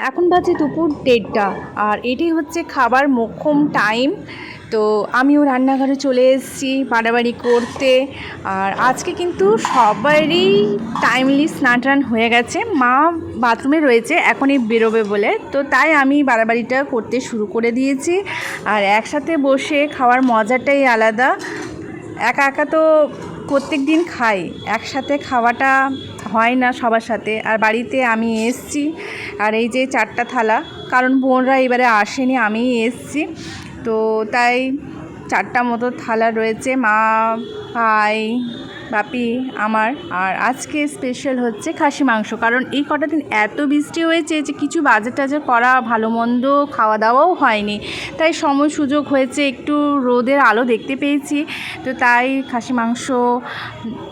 এখন বাজে দুপুর দেড়টা আর এটাই হচ্ছে খাবার মোক্ষম টাইম। তো আমিও রান্নাঘরে চলে এসেছি বাড়াবাড়ি করতে আর আজকে কিন্তু সবারই টাইমলি স্নান টান হয়ে গেছে। মা বাথরুমে রয়েছে, এখনই বেরোবে বলে। তো তাই আমি বাড়াবাড়িটা করতে শুরু করে দিয়েছি আর একসাথে বসে খাওয়ার মজাটাই আলাদা। একা একা তো প্রত্যেক দিন খাই। একসাথে খাওয়াটা হয় না সবার সাথে। আর বাড়িতে আমি এসছি, আর এই যে চারটা থালা, কারণ বোনরা এবারে আসেনি আমি এসছি। তো তাই চারটা মতো থালা রয়েছে। মা, ভাই বাপি, আমার। আর আজকে স্পেশাল হচ্ছে খাসি, মাংস। কারণ এই কটা দিন এত বৃষ্টি হয়েছে যে কিছু বাজার টাজার করা ভালো মন্দ খাওয়া দাওয়াও হয়নি। তাই সময় সুযোগ হয়েছে একটু রোদের আলো দেখতে পেয়েছি। তো তাই খাসি, মাংস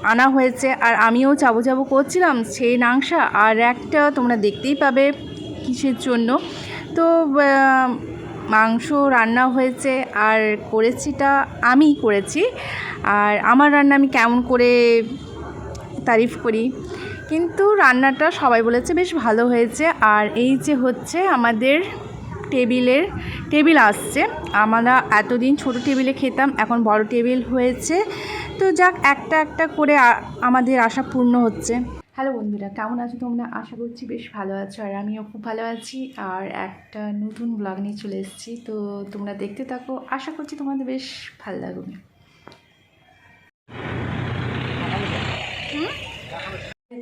আনা হয়েছে। আর আমিও চাবো চাবো করছিলাম সেই নাংসা। আর একটা তোমরা দেখতেই পাবে কিসের জন্য। তো মাংস রান্না হয়েছে আর করেছিটা আমি করেছি। আর আমার রান্না আমি কেমন করে তারিফ করি। কিন্তু রান্নাটা সবাই বলেছে বেশ ভালো হয়েছে। আর এই যে হচ্ছে আমাদের টেবিলের, টেবিল আসছে। আমরা এতদিন ছোট টেবিলে খেতাম, এখন বড় টেবিল হয়েছে। তো যাক, একটা একটা করে আমাদের আশা পূর্ণ হচ্ছে। হ্যালো বন্ধুরা, কেমন আছো তোমরা? আশা করছি বেশ ভালো আছো আর আমিও খুব ভালো আছি। আর একটা নতুন ব্লগ নিয়ে চলে এসেছি। তো তোমরা দেখতে থাকো। আশা করছি তোমাদের বেশ ভালো লাগবে।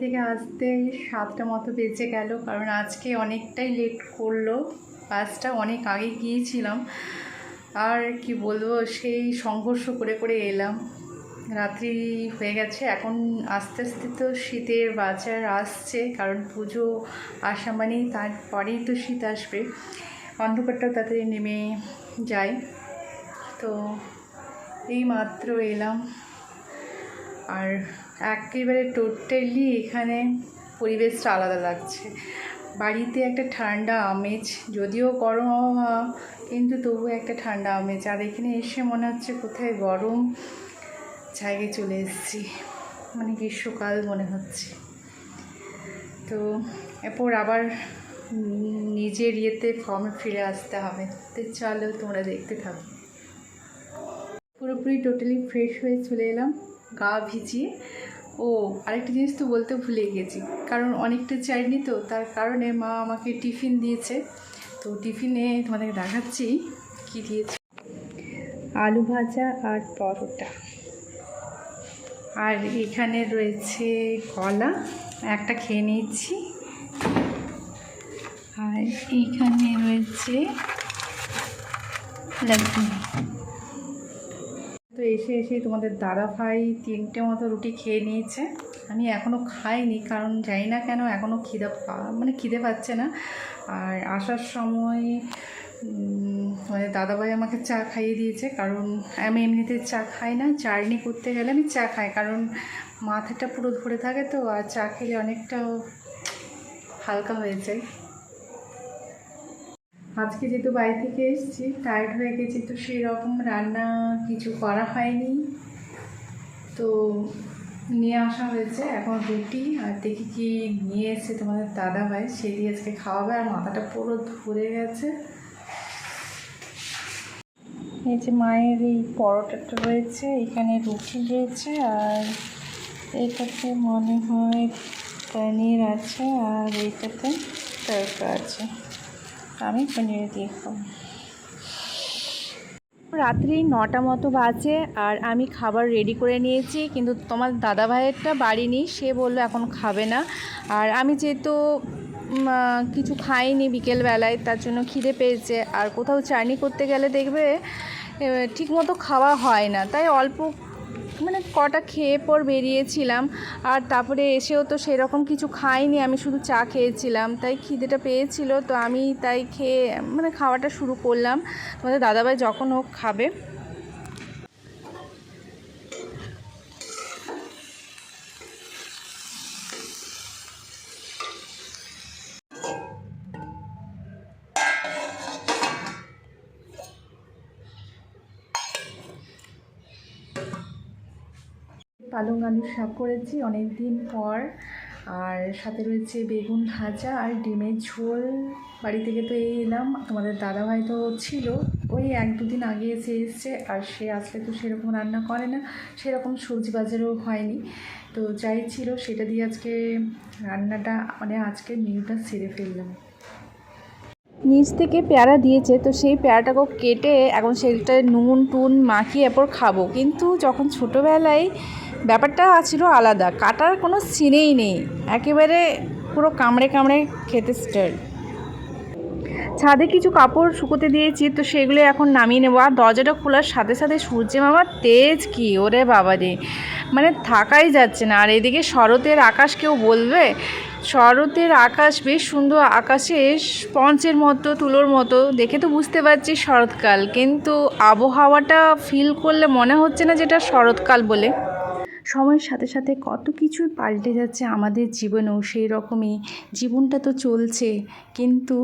থেকে আসতে সাতটা মতো বেঁচে গেল, কারণ আজকে অনেকটাই লেট করল। বাসটা অনেক আগে গিয়েছিলাম। আর কি বলব, সেই সংঘর্ষ করে করে এলাম। রাত্রি হয়ে গেছে। এখন আস্তে আস্তে তো শীতের বাজার আসছে, কারণ পুজো আসা মানেই তারপরেই তো শীত আসবে। অন্ধকারটাও তাড়াতাড়ি নেমে যায়। তো এই মাত্র এলাম। আর একেবারে টোটালি এখানে পরিবেশটা আলাদা লাগছে। বাড়িতে একটা ঠান্ডা আমেজ, যদিও গরম আবহাওয়া, কিন্তু তবু একটা ঠান্ডা আমেজ। আর এখানে এসে মনে হচ্ছে কোথায় গরম। জায়গায় চলে এসেছি। মানে গ্রীষ্মকাল মনে হচ্ছে। তো এরপর আবার নিজের ইয়েতে ফর্মে ফিরে আসতে হবে। তো চলো তোমরা দেখতে থাকো। পুরোপুরি টোটালি ফ্রেশ হয়ে চলে এলাম, গা ভিজিয়ে। ও, আরেকটা জিনিস তো বলতে ভুলে গেছি। কারণ অনেকটা চাইনি তো, তার কারণে মা আমাকে টিফিন দিয়েছে। তো টিফিনে তোমাদেরকে দেখাচ্ছি কী দিয়েছে। আলু ভাজা আর পরোটা। আর এখানে রয়েছে কলা। একটা খেয়ে নিচ্ছি। আর এখানে রয়েছে তো এসে এসে তোমাদের দাদা ভাই তিনটে মতো রুটি খেয়ে নিয়েছে। আমি এখনও খাইনি, কারণ জানি না কেন এখনও খিদে মানে খিদে পাচ্ছে না। আর আসার সময় তোমাদের দাদাভাই আমাকে চা খাইয়ে দিয়েছে, কারণ আমি এমনিতে চা খাই না জার্নি করতে গেলে আমি চা খাই, কারণ মাথাটা পুরো ধরে থাকে তো, আর চা খেলে অনেকটা হালকা হয়ে যায়। আজকে যেহেতু বাড়ি থেকে এসেছি টায়ার্ড হয়ে গেছি, তো সেই রকম রান্না কিছু করা হয়নি। তো নিয়ে আসা হয়েছে এখন রুটি, আর দেখি কি নিয়ে এসেছে তোমাদের দাদা ভাই দিয়ে আজকে খাওয়াবে, আর মাথাটা পুরো ধরে গেছে। এই যে মায়ের এই পরোটাটা রয়েছে, এখানে রুটি রয়েছে আর এইটাতে মনে হয় পনির আছে আর এইটাতে তরকা আছে। আমি পনির দিয়ে খাব। রাত্রি নটা মতো বাজে আর আমি খাবার রেডি করে নিয়েছি, কিন্তু তোমার দাদা ভাইয়েরটা বাড়ি নেই, সে বলল এখন খাবে না। আর আমি যেহেতু কিছু খাইনি বিকেলবেলায়, তার জন্য খিদে পেয়েছে। আর কোথাও চার্নি করতে গেলে দেখবে ঠিক মতো খাওয়া হয় না। তাই অল্প মানে কটা খেয়ে পর বেরিয়েছিলাম, আর তারপরে এসেও তো সেরকম কিছু খাইনি, আমি শুধু চা খেয়েছিলাম। তাই খিদেটা পেয়েছিল, তো আমি তাই খেয়ে মানে খাওয়াটা শুরু করলাম। তোমাদের দাদাভাই যখন হোক খাবে। পালং আলুর শাক করেছি অনেক দিন পর। আর সাথে রয়েছে বেগুন ভাজা আর ডিমের ঝোল। বাড়ি থেকে তো এই এলাম, তোমাদের দাদাভাই তো ছিল। ওই এক দুদিন আগে এসে এসছে, আর সে আসলে তো সেরকম রান্না করে না, সেরকম সবজি বাজারও হয়নি। তো যাই ছিল, সেটা দিয়ে আজকে রান্নাটা মানে আজকে মেনুটা সেরে ফেললাম। নিচ থেকে পেয়ারা দিয়েছে, তো সেই পেয়ারাটাকেও কেটে এখন সেটা নুন টুন মাখিয়ে এরপর খাব। কিন্তু যখন ছোটোবেলায় ব্যাপারটা ছিল আলাদা, কাটার কোনো সিনেই নেই, একেবারে পুরো কামড়ে কামড়ে খেতে স্টার্ট ছাদে কিছু কাপড় শুকোতে দিয়েছি, তো সেগুলো এখন নামিয়ে নেব। আর দরজাটা খোলার সাথে সাথে সূর্যে মামার তেজ কি, ওরে বাবা রে মানে থাকাই যাচ্ছে না। আর এদিকে শরতের আকাশ কেউ বলবে? শরতের আকাশ বেশ সুন্দর আকাশে স্পঞ্জের মতো, তুলোর মতো। দেখে তো বুঝতে পারছি শরৎকাল। কিন্তু আবহাওয়াটা ফিল করলে মনে হচ্ছে না যেটা শরৎকাল বলে। সময়ের সাথে সাথে কত কিছুই পাল্টে যাচ্ছে আমাদের জীবনেও সেই রকমই। জীবনটা তো চলছে, কিন্তু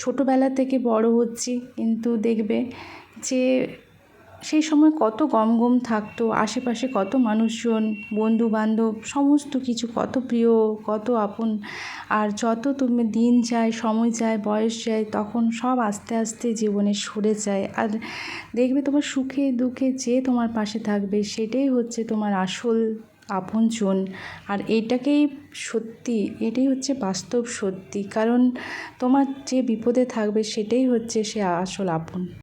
ছোটোবেলা থেকে বড় হচ্ছি, কিন্তু দেখবে যে সেই সময় কত গম গম থাকতো, আশেপাশে কত মানুষজন বন্ধু বান্ধব সমস্ত কিছু, কত প্রিয়, কত আপন। আর যত তুমি দিন যায়, সময় যায়, বয়স যায়, তখন সব আস্তে আস্তে জীবনে সরে যায়। আর দেখবে তোমার সুখে দুঃখে যে তোমার পাশে থাকবে, সেটাই হচ্ছে তোমার আসল আপনজন। আর এটাকেই সত্যি, এটাই হচ্ছে বাস্তব সত্যি। কারণ তোমার যে বিপদে থাকবে, সেটাই হচ্ছে সে আসল আপন।